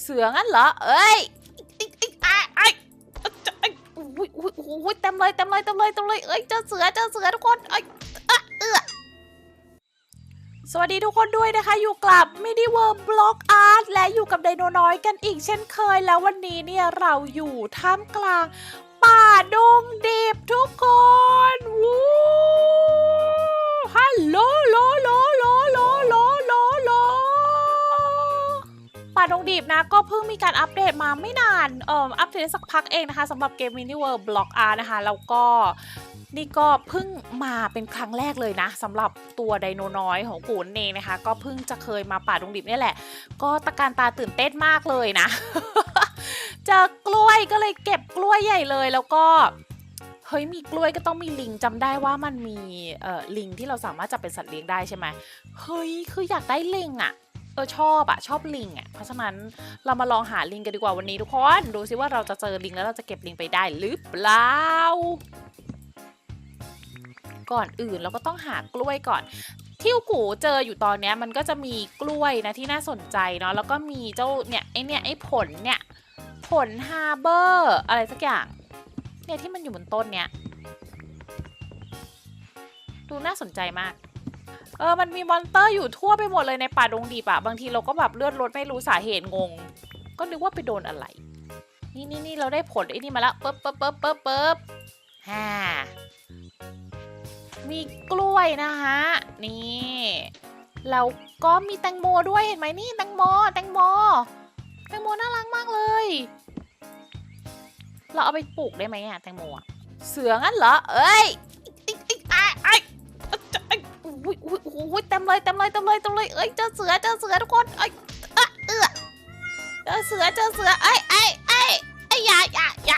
เสืองั้นเหรอ เอ้ยอุ้ยอุ้ยอุ้ยเต็มเลยเต็มเลยเต็มเลยเต็มเลย เอ้ย เจอเสือ เจอเสือทุกคนเอ้ยเออสวัสดีทุกคนด้วยนะคะ อยู่กับ m i d i w o r l d Block Art และอยู่กับไดโนน้อยกันอีกเช่นเคยแล้ววันนี้เนี่ยเราอยู่ท่ามกลาง ป่าดงดิบทุกคน วู้ฮัลโหลโหลโหลโหลโหลโหลโหล ป่าดงดิบนะ ก็เพิ่งมีการอัปเดตมาไม่นานเอ่ออัปเดตสักพักเองนะคะสำหรับเกม Mini World Block R นะคะแล้วก็นี่ก็เพิ่งมาเป็นครั้งแรกเลยนะสำหรับตัวไดโนน้อยของกูนเองนะคะ ก็เพิ่งจะเคยมาป่าดงดิบนี่แหละ ก็ตะการตาตื่นเต้นมากเลยนะ เจอกล้วยก็เลยเก็บกล้วยใหญ่เลยแล้วก็เฮ้ยมีกล้วยก็ต้องมีลิงจำได้ว่ามันมีเอ่อลิงที่เราสามารถจับเป็นสัตว์เลี้ยงได้ใช่ไหมเฮ้ยคืออยากได้ลิงอะ่ะ เออชอบอะชอบลิงอะเพราะฉะนั้นเรามาลองหาลิงกันดีกว่าวันนี้ทุกคนดูซิว่าเราจะเจอลิงแล้วเราจะเก็บลิงไปได้หรือเปล่าก่อนอื่นเราก็ต้องหากล้วยก่อน ที่กูเจออยู่ตอนเนี้ยมันก็จะมีกล้วยนะที่น่าสนใจเนาะแล้วก็มีเจ้าเนี่ยไอเนี่ยไอผลเนี่ยผลฮาร์เบอร์อะไรสักอย่างเนี่ยที่มันอยู่บนต้นเนี่ยดูน่าสนใจมาก เออ มันมีมอนเตอร์อยู่ทั่วไปหมดเลยในป่าดงดิบอะบางทีเราก็แบบเลือดลดไม่รู้สาเหตุงง ก็นึกว่าไปโดนอะไร นี่นี่นี่เราได้ผลไอ้นี่มาแล้วปึ๊บปึ๊บปึ๊บปึ๊บปึ๊บฮ่ามีกล้วยนะฮะนี่แล้วก็มีแตงโมด้วยเห็นไหมนี่แตงโมแตงโมแตงโมน่ารักมากเลย เราเอาไปปลูกได้ไหมอะแตงโมอะเสืองั้นเหรอ เอ้ย อุ้ยอุ้ยอุ้ยเต็มเลยเต็มเลยเต็มเลยเต็มเลยเอ้ยเจอเสือเจอเสือทุกคนเอ้ยเออเอื้อเจอเสือเจอเสือเอ้ยเอ้ยเอ้ยเอ้ยอย่าอย่าอย่า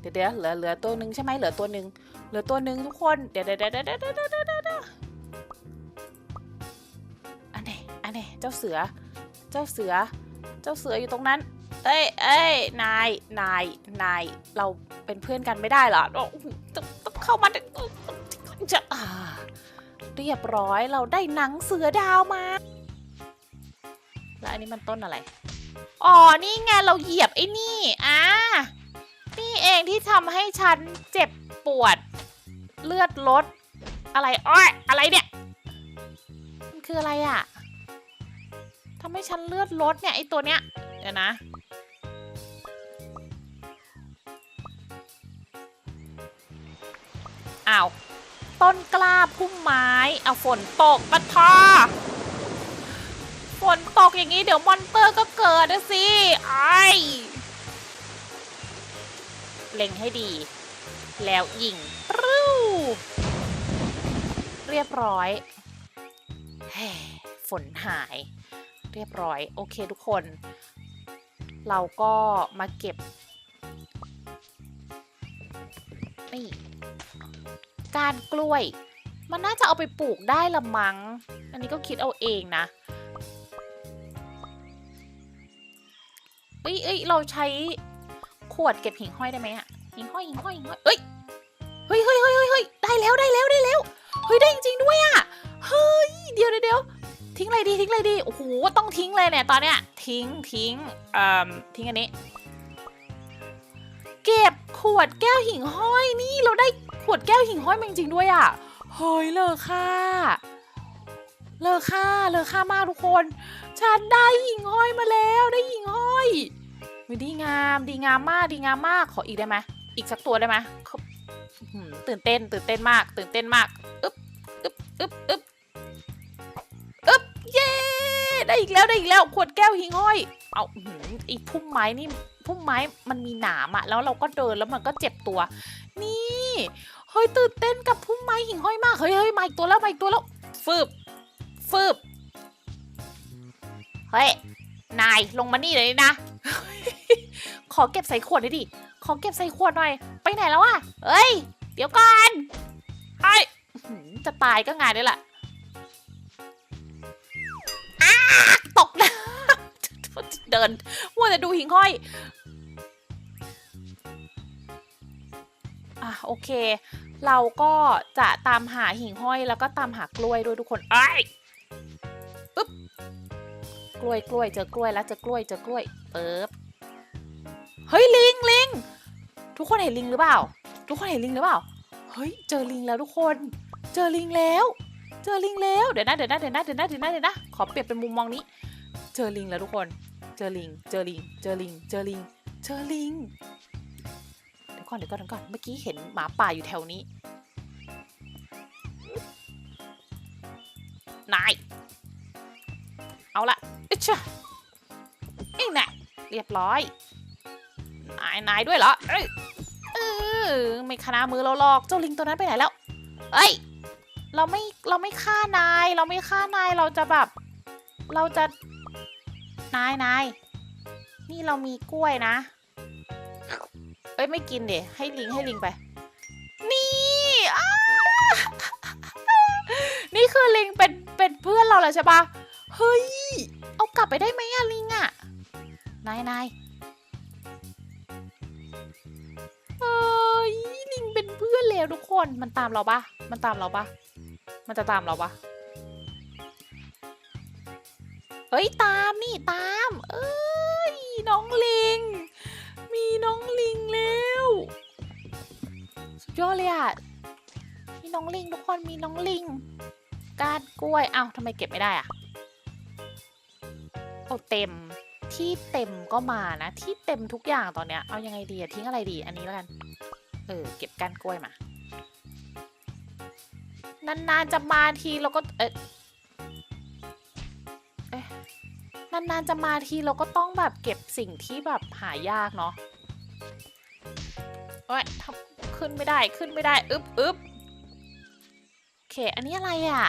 เดี๋ยวเดี๋ยวเหลือเหลือตัวหนึ่งใช่ไหมเหลือตัวหนึ่งเหลือตัวหนึ่งทุกคนเดี๋ยวเดี๋ยวเดี๋ยวเดี๋ยวเดี๋ยวเดี๋ยวเดี๋ยวอันนี้อันนี้เจ้าเสือ เจ้าเสือ เจ้าเสืออยู่ตรงนั้น เอ้ยเอ้ยนายนายนายเราเป็นเพื่อนกันไม่ได้หรอ เข้ามาจะเรียบร้อยเราได้หนังเสือดาวมา แล้วอันนี้มันต้นอะไร อ๋อ นี่ไงเราเหยียบไอ้นี่อ่านี่เองที่ทำให้ฉันเจ็บปวด เลือดลด อะไรอ้อยอะไรเนี่ย มันคืออะไรอะทำให้ฉันเลือดลดเนี่ยไอตัวเนี้ย เดี๋ยวนะ อ้าว ต้นกล้าพุ่มไม้เอาฝนตกปะทอฝนตกอย่างนี้เดี๋ยวมอนเตอร์ก็เกิดนะสิไอเล็งให้ดี แล้วยิงรูเรียบร้อยฝนหาย เรียบร้อย โอเคทุกคน เราก็มาเก็บ นี่การกล้วย มันน่าจะเอาไปปลูกได้ละมัง้ง อันนี้ก็คิดเอาเองนะเอ้ยเอ้ยเราใช้ขวดเก็บหิ่งห้อยได้ไหมอะหิ่งห้อยหิ่งห้อยหิ่งห้อยเอ้ยเฮ้ยเฮ้ยเฮ้ยเฮ้ยเฮ้ยได้แล้วได้แล้วได้แล้วเฮ้ยได้จริงๆด้วยอะเฮ้ยเดี๋ยวเดี๋ยวทิ้งอะไรดีทิ้งอะไรดีโอ้โหต้องทิ้งเลยเนี่ยตอนเนี้ยทิ้งทิ้งเอ่อทิ้งอันนี้ เก็บ วดแก้วหิ่งห้อยนี่เราได้ขวดแก้วหิ่งห้อยมาจริงๆด้วยอะเฮ้ยเลอค่าเลอค่าเลอค่ามากทุกคน ฉันได้หิ่งห้อยมาแล้วได้หิ่งห้อยดีงามดีงามมากดีงามมากขออีกได้ไหมอีกสักตัวได้ไหมตื่นเต้น ตื่นเต้นมาก ตื่นเต้นมากอึ๊บอึ๊บอึ๊บอึ๊บอึ๊บเย้ได้อีกแล้วได้อีกแล้วขวดแก้วหิ่งห้อย เอาอื้อหือไอีพุ่มไม้นี่ พุ่มไม้มันมีหนามอะแล้วเราก็เดินแล้วมันก็เจ็บตัว นี่เฮ้ยตื่นเต้นกับพุ่มไม้หิ่งห้อยมากเฮ้ยเฮ้ยมาอีกตัวแล้วมาอีกตัวแล้วฟืบฟืบเฮ้ยนายลงมานี่เลยนะ ขอเก็บใส่ขวดหน่อยดิขอเก็บใส่ขวดหน่อย ไปไหนแล้วอะเอ้ย เดี๋ยวก่อนไอ้ยจะตายก็งานนี้แหละตกนะ เดินมัวแต่ดูหิงห้อย อะโอเค เราก็จะตามหาหิ่งห้อยแล้วก็ตามหากล้วยด้วยทุกคนไอ้ยอึ๊บกล้วยกล้วยเจอกล้วยแล้วเจอกล้วยเจอกล้วยเปิบเฮ้ยลิงลิงทุกคนเห็นลิงหรือเปล่า ทุกคนเห็นลิงหรือเปล่า เฮ้ยเจอลิงแล้วทุกคน เจอลิงแล้ว เจอลิงแล้ว เดี๋ยวนะเดี๋ยวนะเดี๋ยวนะเดี๋ยวนะเดี๋ยวนะเดี๋ยวนะ ขอเปลี่ยนเป็นมุมมองนี้ เจอลิงแล้วทุกคน เจอลิง เจอลิง เจอลิง เจอลิง เจอลิง เดี๋ยวก่อนเดี๋ยวก่อนเดี๋ยวก่อน เมื่อกี้เห็นหมาป่าอยู่แถวนี้ นาย เอาละอิชะเอ้ยน่ะเรียบร้อย นาย นายด้วยเหรอ เอ้ยเออไม่คณามือเราหรอก เจ้าลิงตัวนั้นไปไหนแล้ว เอ้ย เราไม่ เราไม่ฆ่านาย เราไม่ฆ่านาย เราจะแบบ เราจะ นายนายนี่เรามีกล้วยนะ เอ้ยไม่กินเดี๋ยให้ลิงให้ลิงไป นี่นี่คือลิงเป็นเป็นเพื่อนเราแล้วใช่ปะเฮ้ย เอากลับไปได้ไหมอะลิงอะนายนายเฮ้ยลิงเป็นเพื่อนแล้วทุกคนมันตามเราปะมันตามเราปะมันจะตามเราปะ เฮ้ยตามนี่ตาม เอ้ยน้องลิง มีน้องลิงแล้วสุดยอดเลยอะมีน้องลิงทุกคนมีน้องลิงก้านกล้วยอ้าวทำไมเก็บไม่ได้อะเอาเต็มที่เต็มก็มานะ ที่เต็มทุกอย่างตอนเนี้ยเอายังไงดีอะทิ้งอะไรดีอันนี้แล้วกัน เออ เก็บก้านกล้วยมานานๆจะมาทีเราก็เอ๊ะ นานๆจะมาทีเราก็ต้องแบบเก็บสิ่งที่แบบหายากเนาะโอ้ยขึ้นไม่ได้ขึ้นไม่ได้อึ๊บอึ๊บโอเค อันนี้อะไรอะ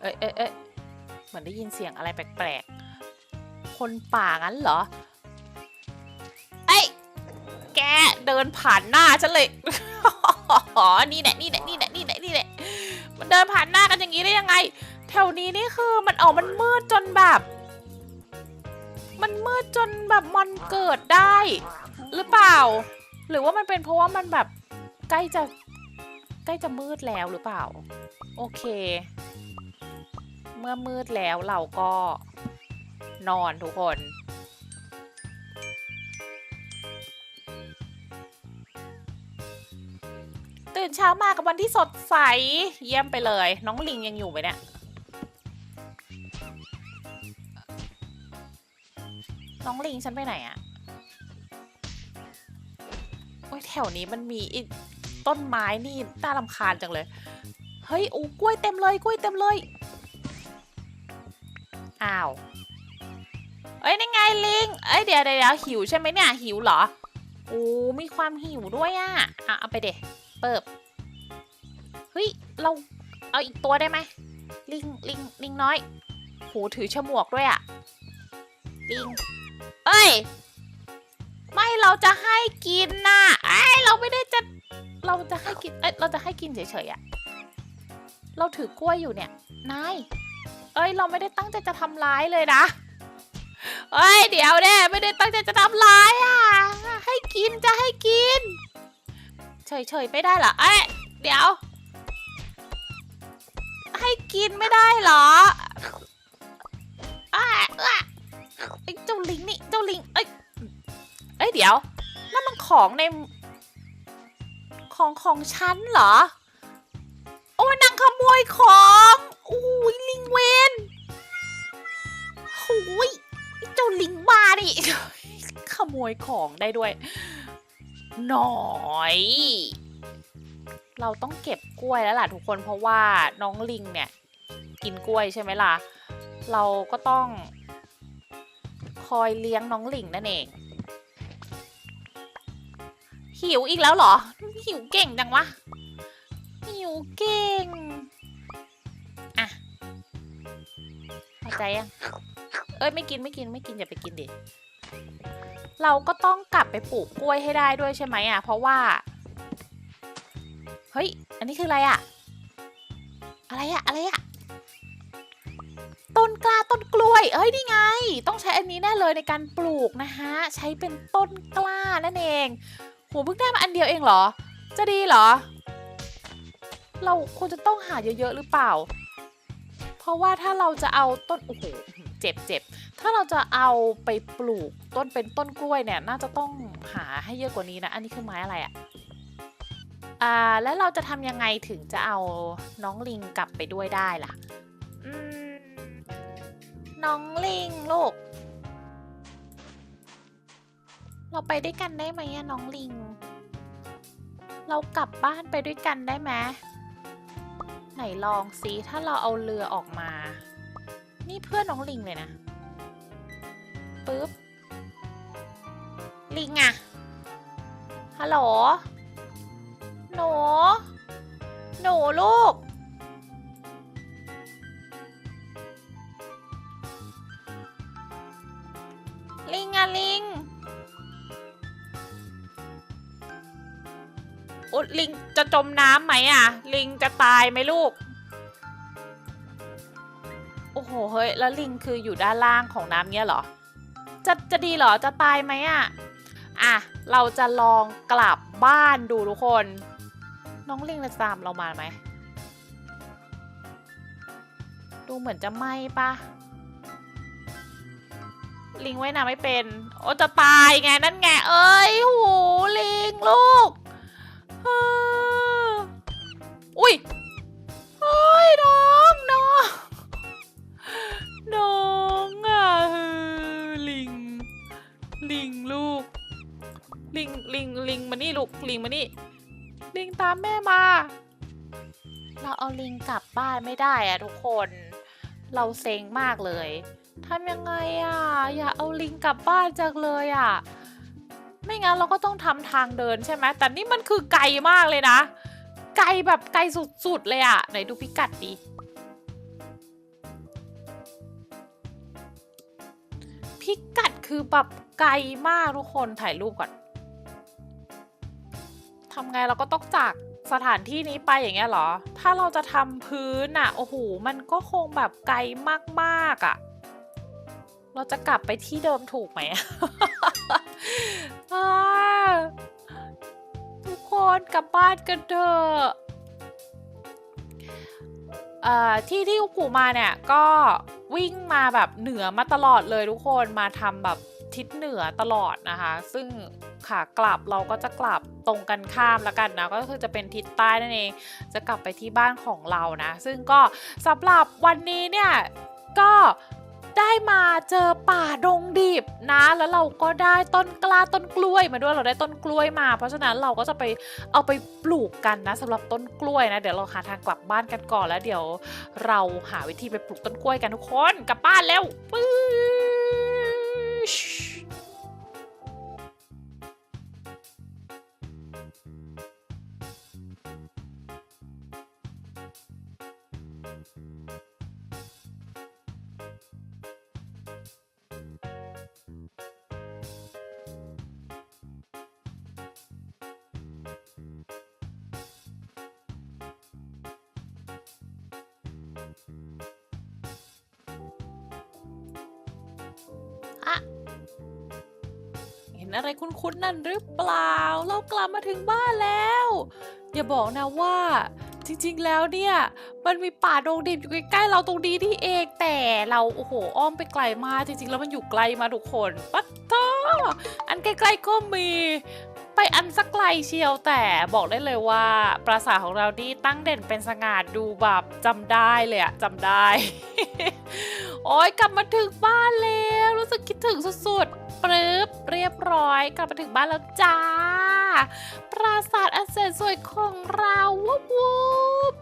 เอ้ยเอ้ยเอ้ยเหมือนได้ยินเสียงอะไรแปลกๆ คนป่างั้นเหรอเอ้ยแกเดินผ่านหน้าฉันเลยอ๋อนี่แหละนี่แหละนี่แหละนี่แหละนี่แหละมันเดินผ่านหน้ากันอย่างนี้ได้ยังไง แถวนี้นี่คือมันออกมันมืดจนแบบ มันมืดจนแบบมันเกิดได้ หรือเปล่า หรือว่ามันเป็นเพราะว่ามันแบบใกล้จะใกล้จะมืดแล้วหรือเปล่า โอเค เมื่อมืดแล้วเราก็ นอนทุกคนตื่นเช้ามากับวันที่สดใส เยี่ยมไปเลย น้องลิงยังอยู่ไหมเนี่ย น้องลิงฉันไปไหนอะโอ้ยแถวนี้มันมีอีต้นไม้นี่น่ารำคาญจังเลย เฮ้ยโอ้กล้วยเต็มเลยกล้วยเต็มเลย อ้าวเอ้ยนี่ไงลิง เอ้ยเดี๋ยวเดี๋ยวหิวใช่ไหมเนี่ยหิวเหรอ โอ้ มีความหิวด้วยอะอะเอาไปเดะเปิบเฮ้ยเราเอาอีกตัวได้ไหมลิงลิงลิงน้อยโหถือฉมวกด้วยอะลิง เอ้ย ไม่เราจะให้กินนะไอ้ยเราไม่ได้จะ เราจะให้กิน เอ้ยเราจะให้กินเฉยๆอะเราถือกล้วยอยู่เนี่ย นาย เอ้ย เราไม่ได้ตั้งใจจะทำร้ายเลยนะ เอ้ย เดี๋ยวเด้ไม่ได้ตั้งใจจะทำร้ายอะ ให้กินจะให้กิน เฉยๆไม่ได้เหรอ เอ้ย เดี๋ยว ให้กินไม่ได้เหรออ้าอ้า ไอ้เจ้าลิงนี่เจ้าลิงเอ้ยเอ้ยเดี๋ยวนั่นมันของใน ของของฉันเหรอ โอ้ยนางขโมยของอุ้ยลิงเวนโอ้ยเจ้าลิงบ้านี่ขโมยของได้ด้วย หน่อยเราต้องเก็บกล้วยแล้วล่ะทุกคนเพราะว่าน้องลิงเนี่ย กินกล้วยใช่ไหมล่ะ เราก็ต้อง อยเลี้ยงน้องหลิงนั่นเอง หิวอีกแล้วเหรอ หิวเก่งจังวะ หิวเก่ง อะพอใจยัง เอ้ยไม่กินไม่กินไม่กินอย่าไปกินดิ เราก็ต้องกลับไปปลูกกล้วยให้ได้ด้วยใช่ไหมอะ เพราะว่า เฮ้ย อันนี้คืออะไรอะ อะไรอะ อะไรอะ ต้นกล้าต้นกล้วย เอ้ยนี่ไง ต้องใช้อันนี้แน่เลยในการปลูกนะฮะใช้เป็นต้นกล้านั่นเองโหเพิ่งได้มาอันเดียวเองเหรอ จะดีเหรอ เราควรจะต้องหาเยอะๆหรือเปล่า เพราะว่าถ้าเราจะเอาต้นโอ้โหเจ็บเจ็บถ้าเราจะเอาไปปลูกต้นเป็นต้นกล้วยเนี่ย น่าจะต้องหาให้เยอะกว่านี้นะ อันนี้คือไม้อะไรอะ่ะอ่าแล้วเราจะทำยังไงถึงจะเอาน้องลิงกลับไปด้วยได้ล่ะ อืม น้องลิงลูก เราไปด้วยกันได้ไหมอะน้องลิง เรากลับบ้านไปด้วยกันได้ไหมไหนลองซิถ้าเราเอาเรือออกมา นี่เพื่อนน้องลิงเลยนะปึ๊บ ลิงอะฮัลโหล หนู หนูลูก อุลิงจะจมน้ำไหมอะ ลิงจะตายไหมลูก โอ้โหเฮ้ยแล้วลิงคืออยู่ด้านล่างของน้ำเนี้ยเหรอ จะจะดีเหรอจะตายไหมอะอะเราจะลองกลับบ้านดูทุกคน น้องลิงจะตามเรามาไหมดูเหมือนจะไม่ปะลิงไว่ายน้ำไม่เป็น โอ้จะตายไงนั่นไง เอ้ยโหลิงลูก อออุ้ยเฮ้ยน้องน้องน้องอะเออลิง ลิงลูก ลิงลิงลิงมานี่ลูกลิงมานี่ ลิงตามแม่มา เราเอาลิงกลับบ้านไม่ได้อะทุกคน เราเซ็งมากเลยทำยังไงอะอย่าเอาลิงกลับบ้านจังเลยอะ ไม่งั้นเราก็ต้องทำทางเดินใช่ไหมแต่นี่มันคือไกลมากเลยนะ ไกลแบบไกลสุดๆเลยอะไหนดูพิกัดดิพิกัดคือแบบไกลมากทุกคนถ่ายรูปก่อนทำไงเราก็ต้องจากสถานที่นี้ไปอย่างเงี้ยเหรอ ถ้าเราจะทำพื้นอะโอ้โห มันก็คงแบบไกลมากๆอะ เราจะกลับไปที่เดิมถูกไหมทุกคนกลับบ้านกันเถอะเอ่อที่ที่อุกูมาเนี่ยก็วิ่งมาแบบเหนือมาตลอดเลยทุกคนมาทำแบบทิศเหนือตลอดนะคะ ซึ่งขากลับเราก็จะกลับตรงกันข้ามแล้วกันนะ ก็คือจะเป็นทิศใต้นั่นเอง จะกลับไปที่บ้านของเรานะ ซึ่งก็สำหรับวันนี้เนี่ยก็ ได้มาเจอป่าดงดิบนะ แล้วเราก็ได้ต้นกล้าต้นกล้วยมาด้วยเราได้ต้นกล้วยมา เพราะฉะนั้นเราก็จะไปเอาไปปลูกกันนะสำหรับต้นกล้วยนะ เดี๋ยวเราหาทางกลับบ้านกันก่อนแล้วเดี๋ยวเราหาวิธีไปปลูกต้นกล้วยกันทุกคนกลับบ้านแล้วปื๊บ อะไรคุ้นๆนั่นหรือเปล่า เรากลับมาถึงบ้านแล้ว อย่าบอกนะว่าจริงๆ แล้วเนี่ย มันมีป่าดงดิบอยู่ใกล้ๆเราตรงนี้ที่เองแต่เราโอ้โหอ้อมไปไกลมากจริงๆ แล้วมันอยู่ไกลมาทุกคนปัตตาอันใกล้ๆก็มี ไปอันสักไกลเชียวแต่บอกได้เลยว่า ปราสาทของเรานี่ตั้งเด่นเป็นสง่าดูแบบจำได้เลยอะจำได้ โอ้ยกลับมาถึงบ้านแล้วรู้สึกคิดถึงสุดๆปรึบเรียบร้อย กลับมาถึงบ้านแล้วจ้า ปราสาทอันแสนสวยของเราวุบวุบ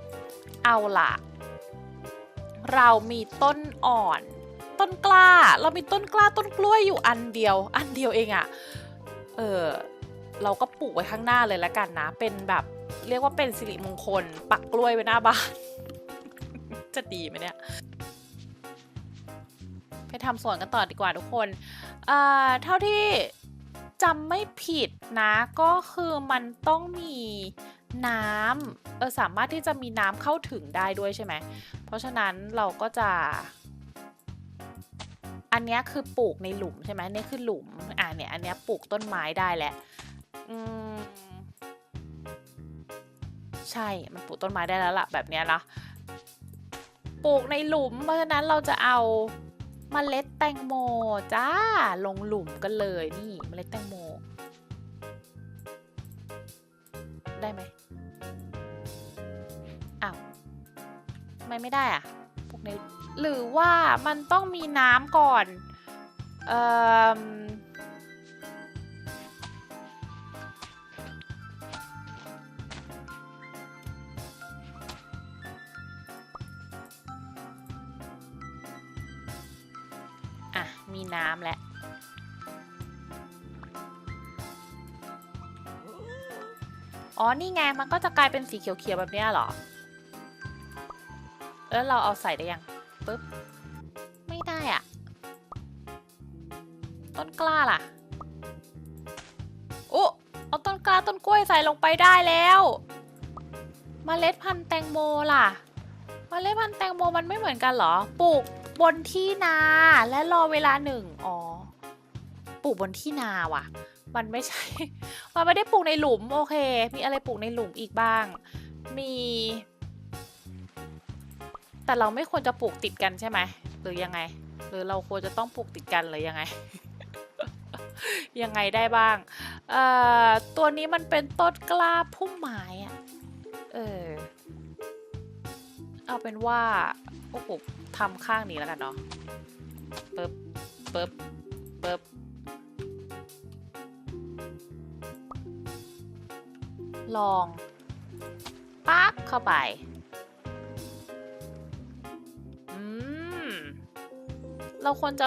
เอาล่ะ เรามีต้นอ่อน ต้นกล้า เรามีต้นกล้าต้นกล้วยอยู่อันเดียว อันเดียวเองอะเออ เราก็ปลูกไว้ข้างหน้าเลยแล้วกันนะ เป็นแบบเรียกว่าเป็นสิริมงคล ปักกล้วยไว้หน้าบ้าน จะดีไหมเนี่ย ไปทำสวนกันต่อดีกว่าทุกคนเอ่อเท่าที่จำไม่ผิดนะ ก็คือมันต้องมีน้ำเออสามารถที่จะมีน้ำเข้าถึงได้ด้วยใช่ไหม เพราะฉะนั้นเราก็จะ อันนี้คือปลูกในหลุมใช่ไหมนี่คือหลุม อ่าเนี่ยอันนี้ปลูกต้นไม้ได้แหละ อืม ใช่ มันปลูกต้นไม้ได้แล้วล่ะ แบบเนี้ยนะ ปลูกในหลุม เพราะฉะนั้นเราจะเอาเมล็ดแตงโมจ้า ลงหลุมกันเลยนี่เมล็ดแตงโม ได้ไหมอ้าวทำไมไม่ได้อะพวกนี้หรือว่ามันต้องมีน้ำก่อน เอ่อ อ๋อ นี่ไง มันก็จะกลายเป็นสีเขียวๆแบบเนี้ยเหรอ แล้วเราเอาใส่ได้ยังปึ๊บ ไม่ได้อะ ต้นกล้าล่ะ โอ้เอาต้นกล้าต้นกล้วยใส่ลงไปได้แล้วมเมล็ดพันธุ์แตงโมล่ะเมล็ดพันธุ์แตงโมมันไม่เหมือนกันเหรอ ปลูกบนที่นาและรอเวลาหนึ่ง อ๋อ ปลูกบนที่นาว่ะ มันไม่ใช่ มันไม่ได้ปลูกในหลุมโอเค มีอะไรปลูกในหลุมอีกบ้าง มี แต่เราไม่ควรจะปลูกติดกันใช่ไหมหรือยังไง หรือเราควรจะต้องปลูกติดกันหรือยังไง ยังไงได้บ้าง เอ่อ ตัวนี้มันเป็นต้นกล้าพุ่มไม้อะเออ เอาเป็นว่าโอ้โหทำข้างนี้แล้วกันเนาะปึ๊บปึ๊บปึ๊บ ลองปั๊กเข้าไป อืม เราควรจะ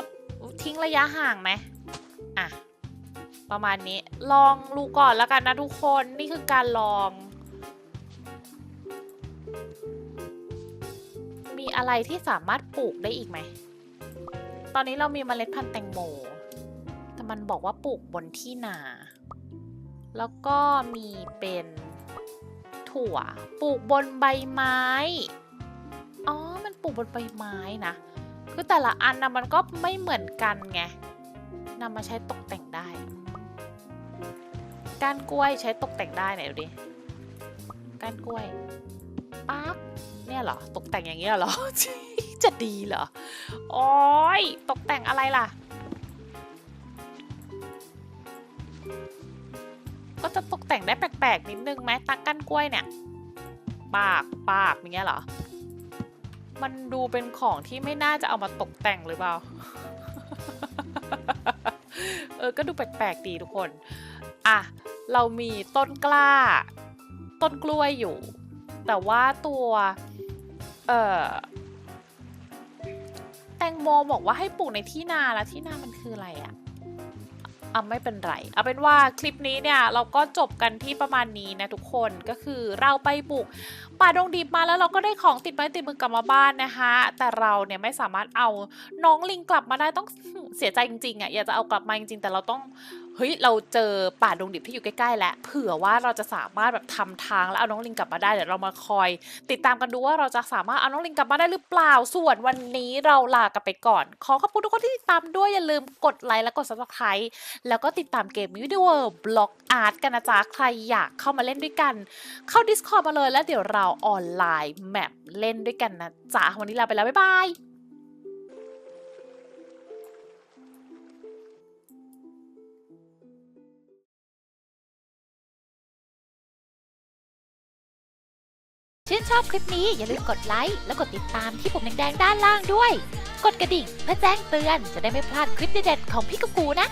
ทิ้งระยะห่างไหมอะ ประมาณนี้ ลองดูก่อนแล้วกันนะทุกคน นี่คือการลอง มีอะไรที่สามารถปลูกได้อีกไหม ตอนนี้เรามีเมล็ดพันธุ์แตงโม แต่มันบอกว่าปลูกบนที่นา แล้วก็มีเป็นถั่วปลูกบนใบไม้ อ๋อ มันปลูกบนใบไม้นะ คือแต่ละอันนะมันก็ไม่เหมือนกันไงนำมาใช้ตกแต่งได้ ก้านกล้วยใช้ตกแต่งได้ไหนดูดิ ก้านกล้วยปั๊กเนี่ยเหรอ ตกแต่งอย่างเงี้ยเหรอ จะดีเหรอ โอ้ยตกแต่งอะไรล่ะ ก็จะตกแต่งได้แปลกๆ นิดนึงไหมตักก้านกล้วยเนี่ย ปากปากอย่างเงี้ยเหรอ มันดูเป็นของที่ไม่น่าจะเอามาตกแต่งหรือเปล่า เออ ก็ดูแปลกๆดีทุกคน อะ เรามีต้นกล้า ต้นกล้วยอยู่ แต่ว่าตัว เอ่อแตงโมบอกว่าให้ปลูกในที่นาแล้วที่นามันคืออะไรอะ อะไม่เป็นไร เอาเป็นว่าคลิปนี้เนี่ยเราก็จบกันที่ประมาณนี้นะทุกคนก็คือเราไปบุกป่าดงดิบมาแล้วเราก็ได้ของติดไม้ติดมือกลับมาบ้านนะคะแต่เราเนี่ยไม่สามารถเอาน้องลิงกลับมาได้ต้องเสียใจจริงๆอะ่ะอยากจะเอากลับมาจริงๆแต่เราต้อง เฮ้ยเราเจอป่าดงดิบที่อยู่ใกล้ๆแล้วเผื่อว่าเราจะสามารถแบบทำทางแล้วเอาน้องลิงกลับมาได้เดี๋ยวเรามาคอย ติดตามกันดูว่าเราจะสามารถเอาน้องลิงกลับมาได้หรือเปล่าส่วนวันนี้เราลากันไปก่อน ขอขอบคุณทุกคนที่ติดตามด้วยอย่าลืมกดไลค์และกด subscribe แล้วก็ติดตามเกมวิดีโอบล็อกอาร์ตกันนะจ๊ะใครอยากเข้ามาเล่นด้วยกัน เข้า Discord มาเลยแล้วเดี๋ยวเราออนไลน์แมปเล่นด้วยกันนะจ๊ะวันนี้ลาไปแล้วบ๊ายบาย อบคลิปนี้อย่าลืมกดไลค์และกดติดตามที่ปุ่มแดงๆด้านล่างด้วย กดกระดิ่งเพื่อแจ้งเตือนจะได้ไม่พลาดคลิปเด็ดๆของพี่กุ๊กกูนะ